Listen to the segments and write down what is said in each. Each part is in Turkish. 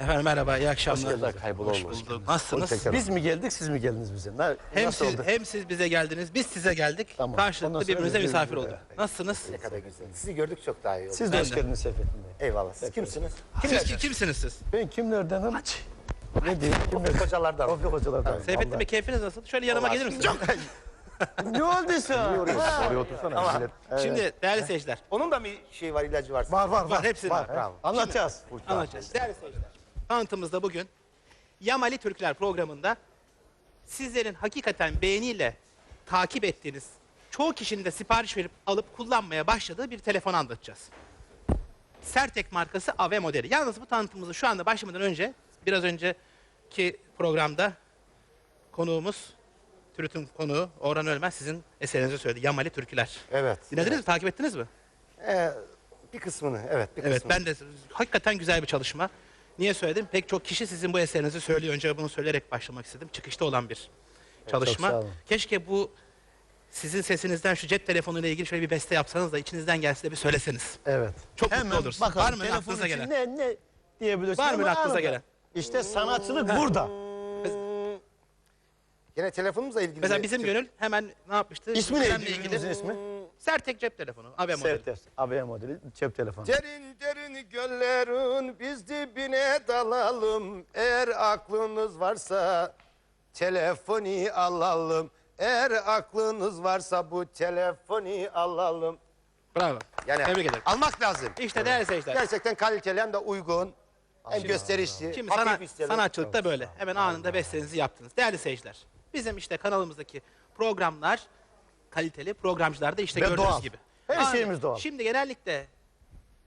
Efendim merhaba, iyi akşamlar. geldiniz. Kaybol Hoş bulduk. Nasılsınız? Tekrar. Biz mi geldik siz mi geldiniz bize? Na- Hem nasıl siz, oldu? hem siz bize geldiniz, biz size geldik. Tamam. Karşılıklı Ondan sonra birbirimize birbirimize- misafir olduk. Nasılsınız? Ne kadar güzel. Sizi gördük çok daha iyi oldu. Siz de Ben hoş de. geldiniz Seyfettin Bey. Eyvallah. Siz kimsiniz? Siz ki- kimsiniz siz? Ben kimlerdenim? Ne diyeyim? Kimler? Hocalardan. Topik hocalardan. Seyfettin Bey keyfiniz nasıl? Şöyle yanıma gelir misiniz? Ne olduysa? Oraya otursana. millet. Şimdi değerli seyirciler, Onun da bir şey var, ilacı var. Var var Var, var. hepsinin var. Bravo. Anlatacağız. anlatacağız. Değerli seyirciler, tanıtımızda bugün Yamali Türkler programında sizlerin hakikaten beğeniyle takip ettiğiniz, çoğu kişinin de sipariş verip alıp kullanmaya başladığı bir telefon anlatacağız. Sertek markası AV modeli. Yalnız bu tanıtımımızı şu anda başlamadan önce biraz önceki programda konuğumuz Türüt'ün konuğu Orhan Ölmez sizin eserinizi söyledi. Yamali Türküler. Evet. Dinlediniz mi? Takip ettiniz mi? Ee, bir kısmını, evet. Bir Evet kısmını. ben de hakikaten güzel bir çalışma. Niye söyledim? Pek çok kişi sizin bu eserinizi söylüyor. Önce bunu söyleyerek başlamak istedim. Çıkışta olan bir çalışma. sağ olun. Keşke bu sizin sesinizden şu cep telefonuyla ilgili şöyle bir beste yapsanız da içinizden gelse de bir söyleseniz. Evet. Çok mutlu olursun. bakalım Var mı telefon aklınıza için gelen? Ne, ne diyebiliyorsun? Var mı Ama aklınıza anında. gelen? İşte sanatçılık burada. Yine telefonumuzla ilgili. Mesela bizim Gönül hemen ne yapmıştı? İsmi Kremle neydi? ilgili. ürünümüzün ismi? Sertek cep telefonu. AB modeli. Sertes. ABM modeli cep telefonu. Derin derin göllerin biz dibine dalalım. Eğer aklınız varsa telefonu alalım. Eğer aklınız varsa bu telefonu alalım. Bravo. Yani Tebrik ederim. almak lazım. İşte değerli seyirciler. Gerçekten kaliteli hem de uygun. Hem gösterişli. Şimdi hafif sana, sanatçılıkta böyle. Hemen anında bestenizi yaptınız. Değerli seyirciler. Bizim işte kanalımızdaki programlar kaliteli. Programcılar da işte Ve gördüğünüz doğal. gibi. Her şeyimiz doğal. Şimdi genellikle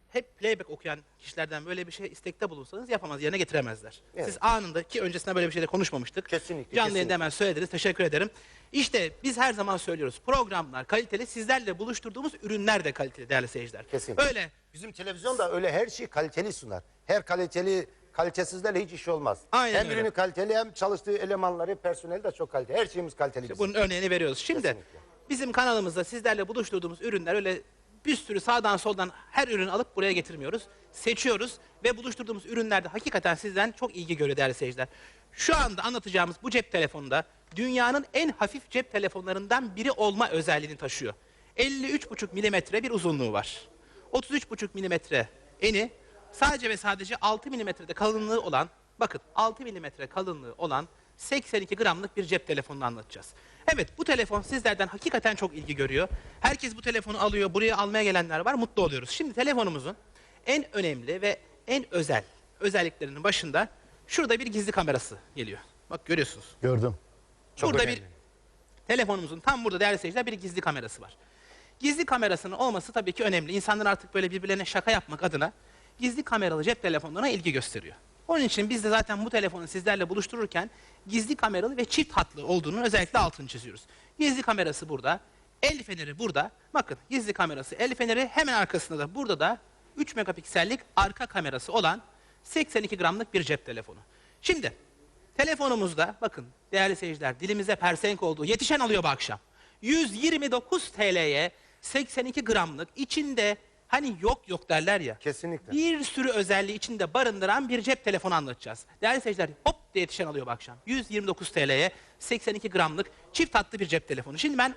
hep playback okuyan kişilerden böyle bir şey istekte bulunsanız yapamaz, yerine getiremezler. Evet. Siz anında ki öncesinde böyle bir şeyde konuşmamıştık. Kesinlikle, Canlı yayında kesinlikle. hemen söylediniz. Teşekkür ederim. İşte biz her zaman söylüyoruz. Programlar kaliteli. Sizlerle buluşturduğumuz ürünler de kaliteli değerli seyirciler. Kesinlikle. Öyle Bizim televizyon da öyle her şeyi kaliteli sunar. Her kaliteli kalitesizlerle hiç iş olmaz. Aynen hem öyle. ürünü kaliteli hem çalıştığı elemanları, personeli de çok kaliteli. Her şeyimiz kaliteli bizim. Bunun örneğini veriyoruz. Şimdi Kesinlikle. Bizim kanalımızda sizlerle buluşturduğumuz ürünler öyle bir sürü sağdan soldan her ürünü alıp buraya getirmiyoruz. Seçiyoruz ve buluşturduğumuz ürünlerde hakikaten sizden çok ilgi görüyor değerli seyirciler. Şu anda anlatacağımız bu cep telefonunda dünyanın en hafif cep telefonlarından biri olma özelliğini taşıyor. 53,5 milimetre bir uzunluğu var. 33,5 milimetre eni sadece ve sadece 6 milimetrede kalınlığı olan bakın 6 milimetre kalınlığı olan 82 gramlık bir cep telefonunu anlatacağız. Evet bu telefon sizlerden hakikaten çok ilgi görüyor. Herkes bu telefonu alıyor. Buraya almaya gelenler var. Mutlu oluyoruz. Şimdi telefonumuzun en önemli ve en özel özelliklerinin başında şurada bir gizli kamerası geliyor. Bak görüyorsunuz. Gördüm. burada önemli. bir telefonumuzun tam burada değerli seyirciler bir gizli kamerası var. Gizli kamerasının olması tabii ki önemli. İnsanlar artık böyle birbirlerine şaka yapmak adına gizli kameralı cep telefonlarına ilgi gösteriyor. Onun için biz de zaten bu telefonu sizlerle buluştururken gizli kameralı ve çift hatlı olduğunun özellikle altını çiziyoruz. Gizli kamerası burada, el feneri burada. Bakın gizli kamerası, el feneri hemen arkasında da burada da 3 megapiksellik arka kamerası olan 82 gramlık bir cep telefonu. Şimdi telefonumuzda bakın değerli seyirciler dilimize persenk olduğu yetişen alıyor bu akşam. 129 TL'ye 82 gramlık içinde hani yok yok derler ya. Kesinlikle. Bir sürü özelliği içinde barındıran bir cep telefonu anlatacağız. Değerli seyirciler hop diye yetişen alıyor bu akşam. 129 TL'ye 82 gramlık çift hatlı bir cep telefonu. Şimdi ben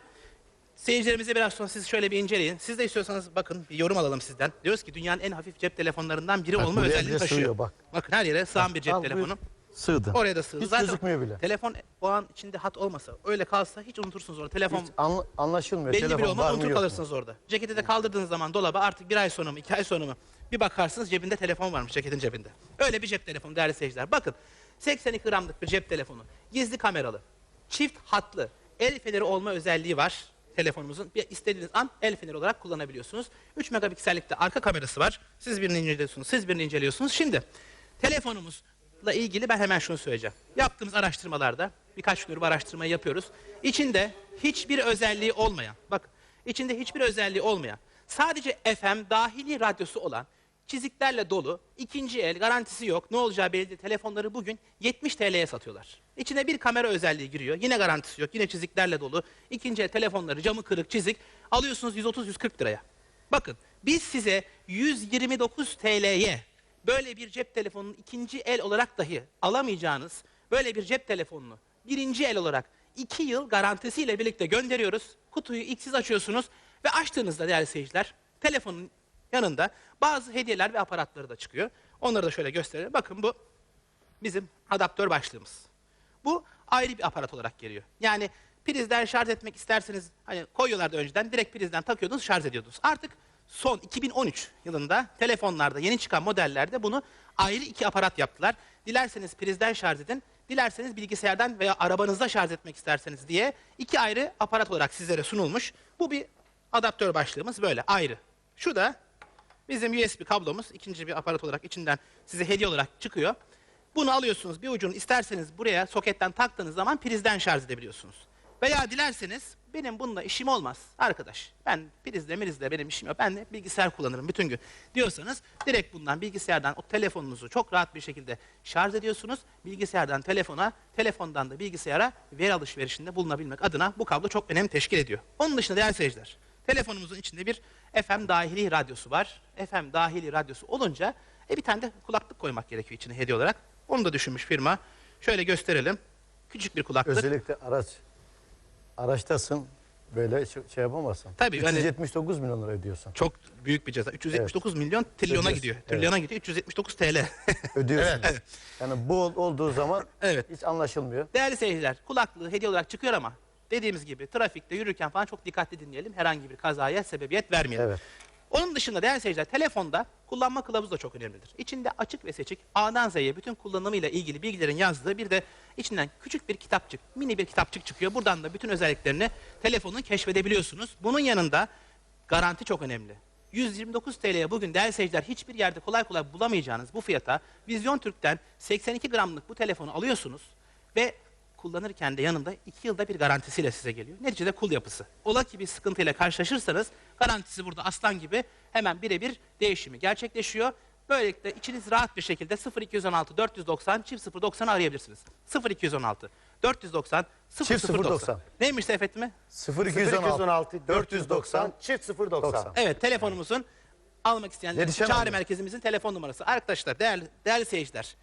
seyircilerimize biraz sonra siz şöyle bir inceleyin. Siz de istiyorsanız bakın bir yorum alalım sizden. Diyoruz ki dünyanın en hafif cep telefonlarından biri olma buraya özelliğini bile taşıyor. sığıyor, bak. Bakın her yere sığan bir cep Al, buyur. telefonu. Sığdı. Oraya da sığdı. Hiç Zaten gözükmüyor bile. Telefon o an içinde hat olmasa, öyle kalsa hiç unutursunuz orada. Telefon Hiç anla- anlaşılmıyor. belli bir Telefon olmaz var mı unutur yok mu? kalırsınız orada. Ceketi de kaldırdığınız zaman dolaba artık bir ay sonra mı, iki ay sonra mı bir bakarsınız cebinde telefon varmış ceketin cebinde. Öyle bir cep telefonu değerli seyirciler. Bakın 82 gramlık bir cep telefonu. Gizli kameralı, çift hatlı, el feneri olma özelliği var telefonumuzun. Bir istediğiniz an el feneri olarak kullanabiliyorsunuz. 3 megapiksellikte arka kamerası var. Siz birini inceliyorsunuz, siz birini inceliyorsunuz. Şimdi telefonumuzla ilgili ben hemen şunu söyleyeceğim. Yaptığımız araştırmalarda birkaç gündür bu araştırmayı yapıyoruz. İçinde hiçbir özelliği olmayan, bak içinde hiçbir özelliği olmayan, sadece FM dahili radyosu olan, çiziklerle dolu, ikinci el, garantisi yok, ne olacağı belli değil. Telefonları bugün 70 TL'ye satıyorlar. İçine bir kamera özelliği giriyor, yine garantisi yok, yine çiziklerle dolu. ikinci el telefonları, camı kırık, çizik, alıyorsunuz 130-140 liraya. Bakın, biz size 129 TL'ye böyle bir cep telefonunu ikinci el olarak dahi alamayacağınız böyle bir cep telefonunu birinci el olarak iki yıl garantisiyle birlikte gönderiyoruz. Kutuyu ilk siz açıyorsunuz ve açtığınızda değerli seyirciler telefonun yanında bazı hediyeler ve aparatları da çıkıyor. Onları da şöyle gösterelim. Bakın bu bizim adaptör başlığımız. Bu ayrı bir aparat olarak geliyor. Yani prizden şarj etmek isterseniz hani koyuyorlardı önceden direkt prizden takıyordunuz şarj ediyordunuz. Artık son 2013 yılında telefonlarda yeni çıkan modellerde bunu ayrı iki aparat yaptılar. Dilerseniz prizden şarj edin, dilerseniz bilgisayardan veya arabanızda şarj etmek isterseniz diye iki ayrı aparat olarak sizlere sunulmuş. Bu bir adaptör başlığımız böyle ayrı. Şu da bizim USB kablomuz ikinci bir aparat olarak içinden size hediye olarak çıkıyor. Bunu alıyorsunuz bir ucunu isterseniz buraya soketten taktığınız zaman prizden şarj edebiliyorsunuz. Veya dilerseniz benim bununla işim olmaz arkadaş. Ben prizle mirizle benim işim yok. Ben de bilgisayar kullanırım bütün gün diyorsanız direkt bundan bilgisayardan o telefonunuzu çok rahat bir şekilde şarj ediyorsunuz. Bilgisayardan telefona, telefondan da bilgisayara veri alışverişinde bulunabilmek adına bu kablo çok önem teşkil ediyor. Onun dışında değerli seyirciler, telefonumuzun içinde bir FM dahili radyosu var. FM dahili radyosu olunca e bir tane de kulaklık koymak gerekiyor içine hediye olarak. Onu da düşünmüş firma. Şöyle gösterelim. Küçük bir kulaklık. Özellikle araç araçtasın böyle şey şey yapamazsın. Tabii, yani- 379 milyon lira ödüyorsun. Çok büyük bir ceza. 379 milyon trilyona Ödüyorsun, gidiyor. evet. Trilyona gidiyor. 379 TL. Ödüyorsun. Yani bu ol- olduğu zaman Evet. hiç anlaşılmıyor. Değerli seyirciler, kulaklığı hediye olarak çıkıyor ama dediğimiz gibi trafikte yürürken falan çok dikkatli dinleyelim. Herhangi bir kazaya sebebiyet vermeyelim. Evet. Onun dışında değerli seyirciler telefonda kullanma kılavuzu da çok önemlidir. İçinde açık ve seçik A'dan Z'ye bütün kullanımıyla ilgili bilgilerin yazdığı bir de içinden küçük bir kitapçık, mini bir kitapçık çıkıyor. Buradan da bütün özelliklerini telefonun keşfedebiliyorsunuz. Bunun yanında garanti çok önemli. 129 TL'ye bugün değerli seyirciler hiçbir yerde kolay kolay bulamayacağınız bu fiyata Vizyon Türk'ten 82 gramlık bu telefonu alıyorsunuz ve kullanırken de yanında 2 yılda bir garantisiyle size geliyor. Neticede kul yapısı. Ola ki bir sıkıntıyla karşılaşırsanız garantisi burada aslan gibi hemen birebir değişimi gerçekleşiyor. Böylelikle içiniz rahat bir şekilde 0216 490 çift 090 arayabilirsiniz. 0216 490 Çift 090. 090. Neymiş Seyfettin mi? 0216 490 çift 090. 90. Evet telefonumuzun almak isteyenler için Yetişemem çağrı mi? merkezimizin telefon numarası. Arkadaşlar değerli, değerli seyirciler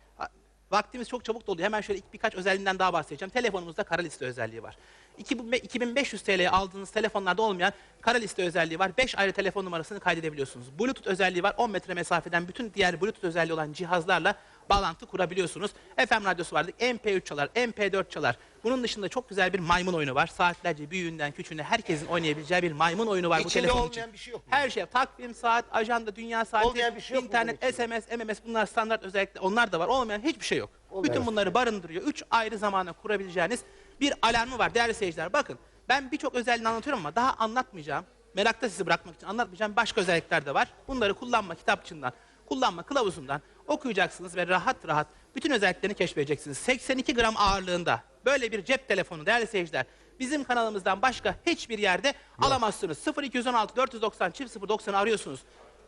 vaktimiz çok çabuk doluyor. Hemen şöyle birkaç özelliğinden daha bahsedeceğim. Telefonumuzda kara liste özelliği var. 2000 ve 2500 TL'ye aldığınız telefonlarda olmayan kara liste özelliği var. 5 ayrı telefon numarasını kaydedebiliyorsunuz. Bluetooth özelliği var. 10 metre mesafeden bütün diğer Bluetooth özelliği olan cihazlarla bağlantı kurabiliyorsunuz. FM radyosu vardı. MP3 çalar, MP4 çalar. Bunun dışında çok güzel bir maymun oyunu var. Saatlerce büyüğünden küçüğüne herkesin oynayabileceği bir maymun oyunu var bu İçinde telefon olmayan için. bir şey yok mu? Her şey. Takvim, saat, ajanda, dünya saati, Olmayan bir şey yok mu internet, bunun? SMS, MMS bunlar standart özellikle onlar da var. Olmayan hiçbir şey yok. Bütün bunları barındırıyor. Üç ayrı zamana kurabileceğiniz bir alarmı var değerli seyirciler. Bakın ben birçok özelliğini anlatıyorum ama daha anlatmayacağım. Merakta sizi bırakmak için anlatmayacağım başka özellikler de var. Bunları kullanma kitapçığından, kullanma kılavuzundan okuyacaksınız ve rahat rahat bütün özelliklerini keşfedeceksiniz. 82 gram ağırlığında böyle bir cep telefonu değerli seyirciler bizim kanalımızdan başka hiçbir yerde alamazsınız. 0216 490 çift 090 arıyorsunuz.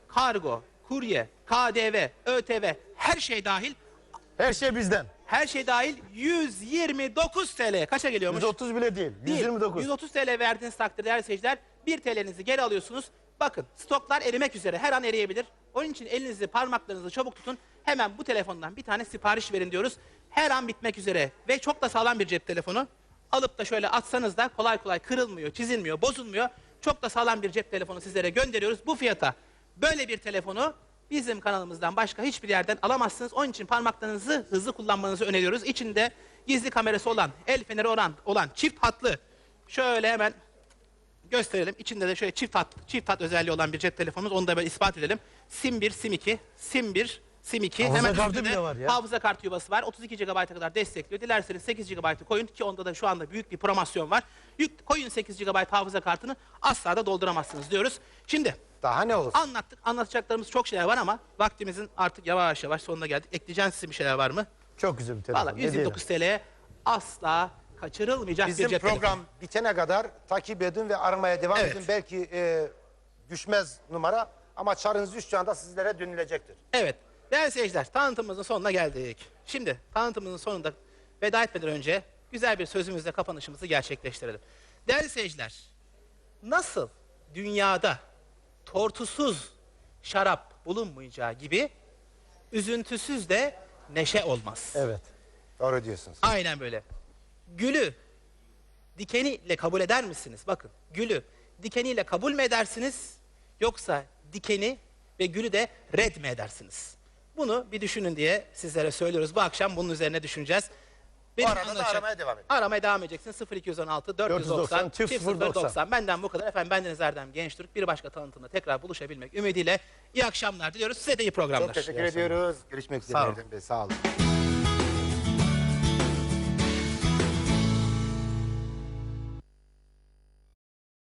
Kargo, kurye, KDV, ÖTV her şey dahil Her şey bizden. her şey dahil 129 TL. Kaça geliyormuş? 130 bile değil. Değil. 129. 130 TL verdiğiniz takdirde değerli seyirciler 1 TL'nizi geri alıyorsunuz. Bakın stoklar erimek üzere her an eriyebilir. Onun için elinizi parmaklarınızı çabuk tutun. Hemen bu telefondan bir tane sipariş verin diyoruz. Her an bitmek üzere ve çok da sağlam bir cep telefonu. Alıp da şöyle atsanız da kolay kolay kırılmıyor, çizilmiyor, bozulmuyor. Çok da sağlam bir cep telefonu sizlere gönderiyoruz. Bu fiyata böyle bir telefonu bizim kanalımızdan başka hiçbir yerden alamazsınız. Onun için parmaklarınızı hızlı kullanmanızı öneriyoruz. İçinde gizli kamerası olan, el feneri olan, olan çift hatlı şöyle hemen gösterelim. İçinde de şöyle çift hat, çift hat özelliği olan bir cep telefonumuz. Onu da böyle ispat edelim. Sim 1, Sim 2, Sim 1, Sim 2. Hafıza Hemen kartı üstünde bile var ya. Hafıza kartı yuvası var. 32 GB'a kadar destekliyor. Dilerseniz 8 GB'ı koyun ki onda da şu anda büyük bir promosyon var. Yük, koyun 8 GB hafıza kartını asla da dolduramazsınız diyoruz. Şimdi Daha ne olsun? anlattık. Anlatacaklarımız çok şeyler var ama vaktimizin artık yavaş yavaş sonuna geldik. Ekleyeceğiniz sizin bir şeyler var mı? Çok güzel bir telefon. Valla Ne diyelim? 129 TL'ye asla kaçırılmayacak bir Bizim cep program telefonu. bitene kadar takip edin ve aramaya devam Evet. edin. Belki e, düşmez numara ama çarınız düşeceği anda sizlere dönülecektir. Evet. Değerli seyirciler tanıtımımızın sonuna geldik. Şimdi tanıtımımızın sonunda veda etmeden önce güzel bir sözümüzle kapanışımızı gerçekleştirelim. Değerli seyirciler nasıl dünyada tortusuz şarap bulunmayacağı gibi üzüntüsüz de neşe olmaz. Evet. Doğru diyorsunuz. Aynen böyle. Gülü dikeniyle kabul eder misiniz? Bakın gülü dikeniyle kabul mü edersiniz? Yoksa dikeni ve gülü de red mi edersiniz? Bunu bir düşünün diye sizlere söylüyoruz. Bu akşam bunun üzerine düşüneceğiz. Benim arada da anlaşacak- aramaya devam edin. Aramaya devam edeceksin. 0216 490 çift çift 090. 090. Benden bu kadar. Efendim bendeniz Erdem Gençtürk. Bir başka tanıtımda tekrar buluşabilmek ümidiyle iyi akşamlar diliyoruz. Size de iyi programlar. Çok teşekkür ediyoruz. Görüşmek üzere Sağ olun. Erdem Bey. Sağ olun.